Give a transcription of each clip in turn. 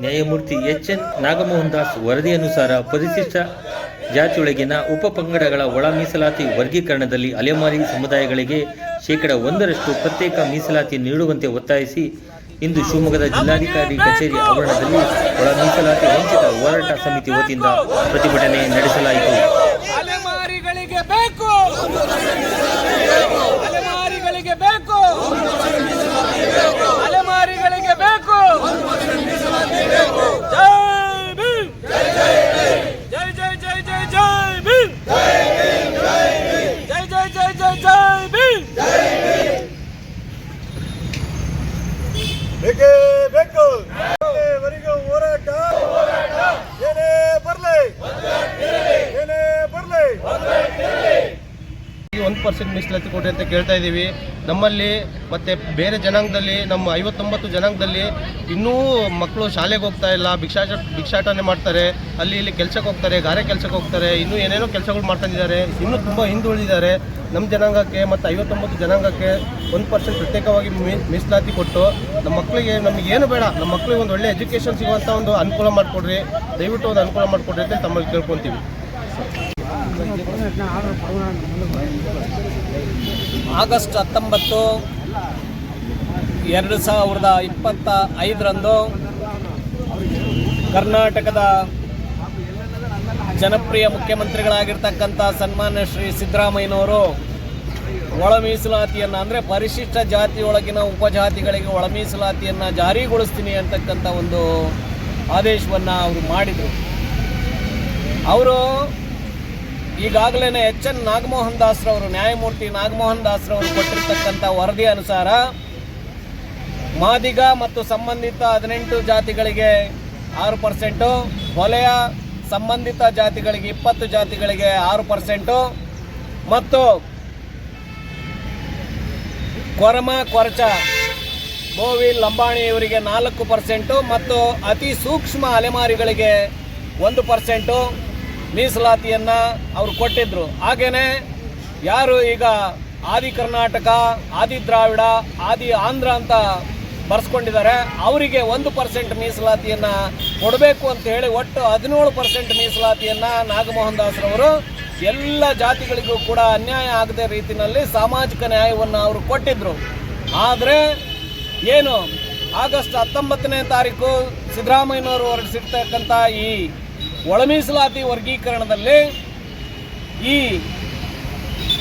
ನ್ಯಾಯಮೂರ್ತಿ H. N. Nagamohan Das ವರದಿ ಅನುಸಾರ ಪರಿಶಿಷ್ಟ ಜಾತಿಯೊಳಗಿನ ಉಪಪಂಗಡಗಳ ಒಳ ಮೀಸಲಾತಿ ವರ್ಗೀಕರಣದಲ್ಲಿ ಅಲೆಮಾರಿ ಸಮುದಾಯಗಳಿಗೆ ಶೇಕಡ ಒಂದರಷ್ಟು ಪ್ರತ್ಯೇಕ ಮೀಸಲಾತಿ ನೀಡುವಂತೆ ಒತ್ತಾಯಿಸಿ ಇಂದು ಶಿವಮೊಗ್ಗದ ಜಿಲ್ಲಾಧಿಕಾರಿ ಕಚೇರಿ ಆವರಣದಲ್ಲಿ ಒಳ ಮೀಸಲಾತಿ ವಂಚಿತ ಹೋರಾಟ ಸಮಿತಿ ವತಿಯಿಂದ ಪ್ರತಿಭಟನೆ ನಡೆಸಲಾಯಿತು ಅಲೆಮಾರಿಗಳಿಗೆ ಬೇಕು ಅಲೆಮಾರಿಗಳಿಗೆ ಬೇಕು ಅಲೆಮಾರಿಗಳಿಗೆ ಬೇಕು ಜೈ ಭೀಮ್ ಜೈ ಜೈ ಜೈ ಜೈ ಜೈ ಭೀಮ್ ಜೈ ಜೈ ಜೈ ಜೈ ಜೈ ಭೀಮ್ ಬೇಕೇ ಬೇಕು ವರೆಗೂ ಹೋರಾಟ ಏನೇ ಬರ್ಲಿ ಏನೇ ಬರ್ಲಿ ಒಂದು ಪರ್ಸೆಂಟ್ ಮೀಸಲಾತಿ ಕೊಡಿ ಅಂತ ಕೇಳ್ತಾ ಇದ್ದೀವಿ. ನಮ್ಮಲ್ಲಿ ಮತ್ತು ಬೇರೆ ಜನಾಂಗದಲ್ಲಿ, ನಮ್ಮ ಐವತ್ತೊಂಬತ್ತು ಜನಾಂಗದಲ್ಲಿ ಇನ್ನೂ ಮಕ್ಕಳು ಶಾಲೆಗೆ ಹೋಗ್ತಾ ಇಲ್ಲ ಭಿಕ್ಷಾಟ ಭಿಕ್ಷಾಟನೆ ಮಾಡ್ತಾರೆ. ಅಲ್ಲಿ ಇಲ್ಲಿ ಕೆಲಸಕ್ಕೆ ಹೋಗ್ತಾರೆ, ಗಾರೆ ಕೆಲಸಕ್ಕೆ ಹೋಗ್ತಾರೆ. ಇನ್ನೂ ಏನೇನೋ ಕೆಲಸಗಳು ಮಾಡ್ಕೊಂಡಿದ್ದಾರೆ ಇನ್ನೂ ತುಂಬ ಹಿಂದುಳಿದಿದ್ದಾರೆ. ನಮ್ಮ ಜನಾಂಗಕ್ಕೆ ಮತ್ತು ಐವತ್ತೊಂಬತ್ತು ಜನಾಂಗಕ್ಕೆ ಒಂದು ಪರ್ಸೆಂಟ್ ಪ್ರತ್ಯೇಕವಾಗಿ ಮೀಸಲಾತಿ ಕೊಟ್ಟು ನಮ್ಮ ಮಕ್ಕಳಿಗೆ ನಮಗೇನು ಬೇಡ, ನಮ್ಮ ಮಕ್ಕಳಿಗೆ ಒಂದು ಒಳ್ಳೆ ಎಜುಕೇಷನ್ ಸಿಗುವಂಥ ಒಂದು ಅನುಕೂಲ ಮಾಡಿಕೊಡ್ರಿ. ದಯವಿಟ್ಟು ಒಂದು ಅನುಕೂಲ ಮಾಡಿಕೊಡ್ರಿ ಅಂತ ತಮ್ಮಲ್ಲಿ ಕೇಳ್ಕೊತೀವಿ. ಆಗಸ್ಟ್ ಹತ್ತೊಂಬತ್ತು ಎರಡು ಸಾವಿರದ ಇಪ್ಪತ್ತ ಐದರಂದು ಕರ್ನಾಟಕದ ಜನಪ್ರಿಯ ಮುಖ್ಯಮಂತ್ರಿಗಳಾಗಿರ್ತಕ್ಕಂಥ ಸನ್ಮಾನ್ಯ ಶ್ರೀ ಸಿದ್ದರಾಮಯ್ಯನವರು ಒಳ ಮೀಸಲಾತಿಯನ್ನು ಅಂದರೆ ಪರಿಶಿಷ್ಟ ಜಾತಿಯೊಳಗಿನ ಉಪಜಾತಿಗಳಿಗೆ ಒಳ ಮೀಸಲಾತಿಯನ್ನು ಜಾರಿಗೊಳಿಸ್ತೀನಿ ಅಂತಕ್ಕಂಥ ಒಂದು ಆದೇಶವನ್ನು ಅವರು ಮಾಡಿದರು. ಅವರು ಈಗಾಗಲೇ ಎಚ್ ಎನ್ ನಾಗಮೋಹನ್ ದಾಸ್ರವರು ನ್ಯಾಯಮೂರ್ತಿ ನಾಗಮೋಹನ್ ದಾಸ್ರವರು ಕೊಟ್ಟಿರ್ತಕ್ಕಂಥ ವರದಿ ಅನುಸಾರ ಮಾದಿಗ ಮತ್ತು ಸಂಬಂಧಿತ ಹದಿನೆಂಟು ಜಾತಿಗಳಿಗೆ ಆರು ಪರ್ಸೆಂಟು ಹೊಲೆಯ ಸಂಬಂಧಿತ ಜಾತಿಗಳಿಗೆ ಇಪ್ಪತ್ತು ಜಾತಿಗಳಿಗೆ ಆರು ಪರ್ಸೆಂಟು ಮತ್ತು ಕೊರಮ, ಕೊರಚ ಬೋವಿ ಲಂಬಾಣಿ ಇವರಿಗೆ ನಾಲ್ಕು ಪರ್ಸೆಂಟು ಮತ್ತು ಅತಿ ಸೂಕ್ಷ್ಮ ಅಲೆಮಾರಿಗಳಿಗೆ ಒಂದು ಪರ್ಸೆಂಟು. ಮೀಸಲಾತಿಯನ್ನು ಅವರು ಕೊಟ್ಟಿದ್ದರು ಹಾಗೆಯೇ ಯಾರು ಈಗ ಆದಿ ಕರ್ನಾಟಕ, ಆದಿ ದ್ರಾವಿಡ, ಆದಿ ಆಂಧ್ರ ಅಂತ ಬರ್ಸ್ಕೊಂಡಿದ್ದಾರೆ, ಅವರಿಗೆ ಒಂದು ಪರ್ಸೆಂಟ್ ಮೀಸಲಾತಿಯನ್ನು ಕೊಡಬೇಕು ಅಂತ ಹೇಳಿ ಒಟ್ಟು ಹದಿನೇಳು ಪರ್ಸೆಂಟ್ ಮೀಸಲಾತಿಯನ್ನು ನಾಗಮೋಹನ್ ದಾಸ್ರವರು ಎಲ್ಲ ಜಾತಿಗಳಿಗೂ ಕೂಡ ಅನ್ಯಾಯ ಆಗದೆ ರೀತಿಯಲ್ಲಿ ಸಾಮಾಜಿಕ ನ್ಯಾಯವನ್ನು ಅವರು ಕೊಟ್ಟಿದ್ದರು ಆದರೆ ಏನು, ಆಗಸ್ಟ್ ಹತ್ತೊಂಬತ್ತನೇ ತಾರೀಕು ಸಿದ್ದರಾಮಯ್ಯನವರು ಹೊರಡಿಸಿರ್ತಕ್ಕಂಥ ಈ ಒಳ ಮೀಸಲಾತಿ ವರ್ಗೀಕರಣದಲ್ಲಿ ಈ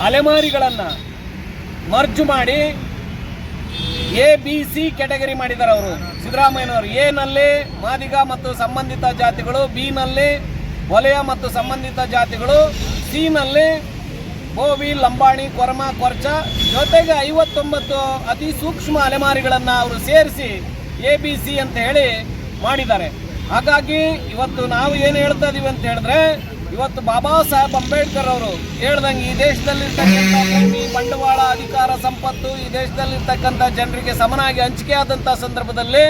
ಅಲೆಮಾರಿಗಳನ್ನು ಮರ್ಜು ಮಾಡಿ ಎ, ಬಿ, ಸಿ ಕ್ಯಾಟಗರಿ ಮಾಡಿದ್ದಾರೆ ಅವರು. ಸಿದ್ದರಾಮಯ್ಯನವರು. ಎನಲ್ಲಿ ನಲ್ಲಿ ಮಾದಿಗ ಮತ್ತು ಸಂಬಂಧಿತ ಜಾತಿಗಳು, ಬಿ ನಲ್ಲಿ ವಲಯ ಮತ್ತು ಸಂಬಂಧಿತ ಜಾತಿಗಳು ಸಿನಲ್ಲಿ ಬೋವಿ ಲಂಬಾಣಿ, ಕೊರಮ, ಕೊರ್ಚ ಜೊತೆಗೆ ಐವತ್ತೊಂಬತ್ತು ಅತಿ ಸೂಕ್ಷ್ಮ ಅಲೆಮಾರಿಗಳನ್ನು ಅವರು ಸೇರಿಸಿ ಎ, ಬಿ, ಸಿ ಅಂತ ಹೇಳಿ ಮಾಡಿದ್ದಾರೆ. ಹಾಗಾಗಿ ಇವತ್ತು ನಾವು ಏನು ಹೇಳ್ತಾ ಇದೀವಿ ಅಂತ ಹೇಳಿದ್ರೆ, ಇವತ್ತು ಬಾಬಾ ಸಾಹೇಬ್ ಅಂಬೇಡ್ಕರ್ ಅವರು ಹೇಳ್ದಂಗೆ ಈ ದೇಶದಲ್ಲಿರ್ತಕ್ಕಂಥ ಭೂಮಿ, ಬಂಡವಾಳ, ಅಧಿಕಾರ, ಸಂಪತ್ತು, ಈ ದೇಶದಲ್ಲಿರ್ತಕ್ಕಂಥ ಜನರಿಗೆ ಸಮನಾಗಿ ಹಂಚಿಕೆ ಆದಂಥ ಸಂದರ್ಭದಲ್ಲಿ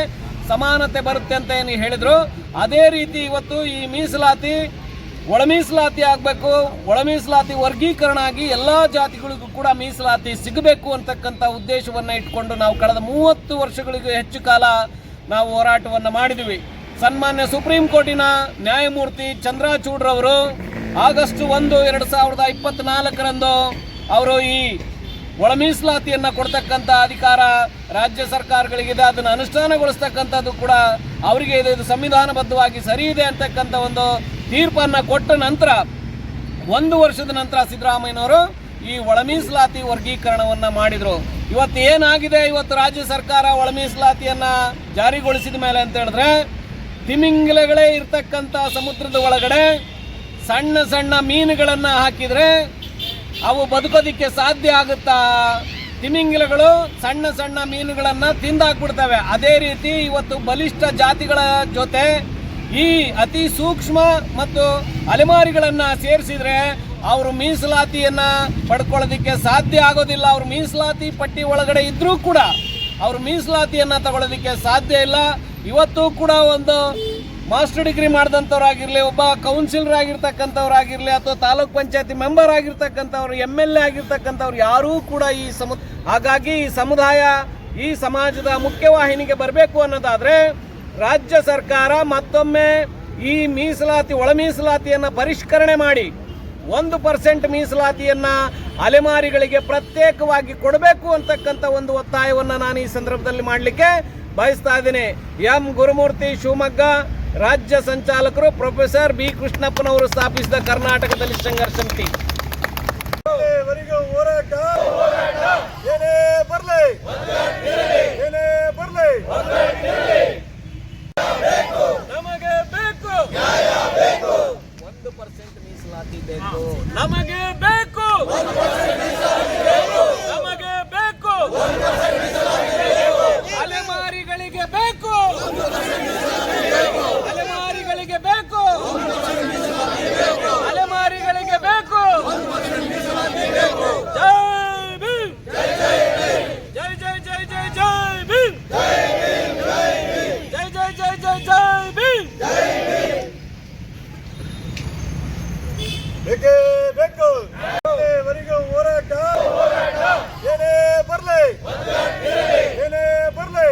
ಸಮಾನತೆ ಬರುತ್ತೆ ಅಂತ ಏನು ಹೇಳಿದ್ರು. ಅದೇ ರೀತಿ ಇವತ್ತು ಈ ಮೀಸಲಾತಿ ಒಳ ಮೀಸಲಾತಿ ಆಗಬೇಕು ಒಳ ಮೀಸಲಾತಿ ವರ್ಗೀಕರಣ ಆಗಿ ಎಲ್ಲ ಜಾತಿಗಳಿಗೂ ಕೂಡ ಮೀಸಲಾತಿ ಸಿಗಬೇಕು ಅಂತಕ್ಕಂಥ ಉದ್ದೇಶವನ್ನು ಇಟ್ಕೊಂಡು ನಾವು ಕಳೆದ ಮೂವತ್ತು ವರ್ಷಗಳಿಗೂ ಹೆಚ್ಚು ಕಾಲ ನಾವು ಹೋರಾಟವನ್ನು ಮಾಡಿದ್ವಿ. ಸನ್ಮಾನ್ಯ ಸುಪ್ರೀಂ ಕೋರ್ಟಿನ ನ್ಯಾಯಮೂರ್ತಿ ಚಂದ್ರಚೂಡ್ರವರು ಆಗಸ್ಟ್ ಒಂದು, ಎರಡು ಸಾವಿರದ ಇಪ್ಪತ್ನಾಲ್ಕರಂದು ಅವರು ಈ ಒಳ ಮೀಸಲಾತಿಯನ್ನು ಕೊಡ್ತಕ್ಕಂಥ ಅಧಿಕಾರ ರಾಜ್ಯ ಸರ್ಕಾರಗಳಿಗಿದೆ. ಅದನ್ನು ಅನುಷ್ಠಾನಗೊಳಿಸ್ತಕ್ಕಂಥದ್ದು ಕೂಡ ಅವರಿಗೆ ಇದೆ. ಇದು ಸಂವಿಧಾನಬದ್ಧವಾಗಿ ಸರಿ ಇದೆ ಅಂತಕ್ಕಂಥ ಒಂದು ತೀರ್ಪನ್ನು ಕೊಟ್ಟ ನಂತರ ಒಂದು ವರ್ಷದ ನಂತರ ಸಿದ್ದರಾಮಯ್ಯನವರು ಈ ಒಳ ಮೀಸಲಾತಿ ವರ್ಗೀಕರಣವನ್ನ ಮಾಡಿದ್ರು. ಇವತ್ತು ಏನಾಗಿದೆ? ಇವತ್ತು ರಾಜ್ಯ ಸರ್ಕಾರ ಒಳ ಮೀಸಲಾತಿಯನ್ನ ಜಾರಿಗೊಳಿಸಿದ ಮೇಲೆ ಅಂತ ಹೇಳಿದ್ರೆ ತಿಮಿಂಗಿಲಗಳೇ ಇರ್ತಕ್ಕಂಥ ಸಮುದ್ರದ ಒಳಗಡೆ ಸಣ್ಣ ಸಣ್ಣ ಮೀನುಗಳನ್ನು ಹಾಕಿದ್ರೆ ಅವು ಬದುಕೋದಿಕ್ಕೆ ಸಾಧ್ಯ ಆಗುತ್ತಾ? ತಿಮಿಂಗಿಲಗಳು ಸಣ್ಣ ಸಣ್ಣ ಮೀನುಗಳನ್ನು ತಿಂದಾಕ್ಬಿಡ್ತವೆ. ಅದೇ ರೀತಿ ಇವತ್ತು ಬಲಿಷ್ಠ ಜಾತಿಗಳ ಜೊತೆ ಈ ಅತಿ ಸೂಕ್ಷ್ಮ ಮತ್ತು ಅಲೆಮಾರಿಗಳನ್ನು ಸೇರಿಸಿದ್ರೆ ಅವರು ಮೀಸಲಾತಿಯನ್ನ ಪಡ್ಕೊಳ್ಳೋದಿಕ್ಕೆ ಸಾಧ್ಯ ಆಗೋದಿಲ್ಲ. ಅವರು ಮೀಸಲಾತಿ ಪಟ್ಟಿ ಒಳಗಡೆ ಇದ್ದರೂ ಕೂಡ ಅವರು ಮೀಸಲಾತಿಯನ್ನು ತಗೊಳ್ಳೋದಿಕ್ಕೆ ಸಾಧ್ಯ ಇಲ್ಲ. ಇವತ್ತು ಕೂಡ ಒಂದು ಮಾಸ್ಟರ್ ಡಿಗ್ರಿ ಮಾಡಿದಂಥವ್ರಾಗಿರಲಿ, ಒಬ್ಬ ಕೌನ್ಸಿಲರ್ ಆಗಿರ್ತಕ್ಕಂಥವ್ರಾಗಿರಲಿ ಅಥವಾ ತಾಲೂಕ್ ಪಂಚಾಯತಿ ಮೆಂಬರ್ ಆಗಿರ್ತಕ್ಕಂಥವ್ರು ಎಂ ಎಲ್ ಎ ಆಗಿರ್ತಕ್ಕಂಥವ್ರು, ಯಾರೂ ಕೂಡ ಈ ಸಮು, ಹಾಗಾಗಿ ಈ ಸಮುದಾಯ, ಈ ಸಮಾಜದ ಮುಖ್ಯವಾಹಿನಿಗೆ ಬರಬೇಕು ಅನ್ನೋದಾದರೆ ರಾಜ್ಯ ಸರ್ಕಾರ ಮತ್ತೊಮ್ಮೆ ಈ ಮೀಸಲಾತಿ ಒಳ ಮೀಸಲಾತಿಯನ್ನು ಪರಿಷ್ಕರಣೆ ಮಾಡಿ, ಒಂದು ಪರ್ಸೆಂಟ್ ಮೀಸಲಾತಿಯನ್ನ ಅಲೆಮಾರಿಗಳಿಗೆ ಪ್ರತ್ಯೇಕವಾಗಿ ಕೊಡಬೇಕು ಅಂತಕ್ಕಂಥ ಒಂದು ಒತ್ತಾಯವನ್ನು ನಾನು ಈ ಸಂದರ್ಭದಲ್ಲಿ ಮಾಡಲಿಕ್ಕೆ ಬಯಸ್ತಾ ಇದ್ದೀನಿ. ಎಂ ಗುರುಮೂರ್ತಿ ಶಿವಮೊಗ್ಗ ರಾಜ್ಯ ಸಂಚಾಲಕರು ಪ್ರೊಫೆಸರ್ ಬಿ ಕೃಷ್ಣಪ್ಪನವರು ಸ್ಥಾಪಿಸಿದ ಕರ್ನಾಟಕದಲ್ಲಿ ಸಂಘರ್ಷ ಸಮಿತಿ. ನಮಗೆ ಬೇಕು. ಒಂದು ಪರ್ಸೆಂಟ್ ಮೀಸಲಾತಿ ಬೇಕು. ನಮಗೆ ಬೇಕು. ಜೈ ಜೈ ಭೀಮ್. ಬೇಕೇ ಬೇಕು. ವರೆಗೂ ಹೋರಾಟ ಏನೇ ಬರಲಿ. ಏನೇ ಬರಲಿ.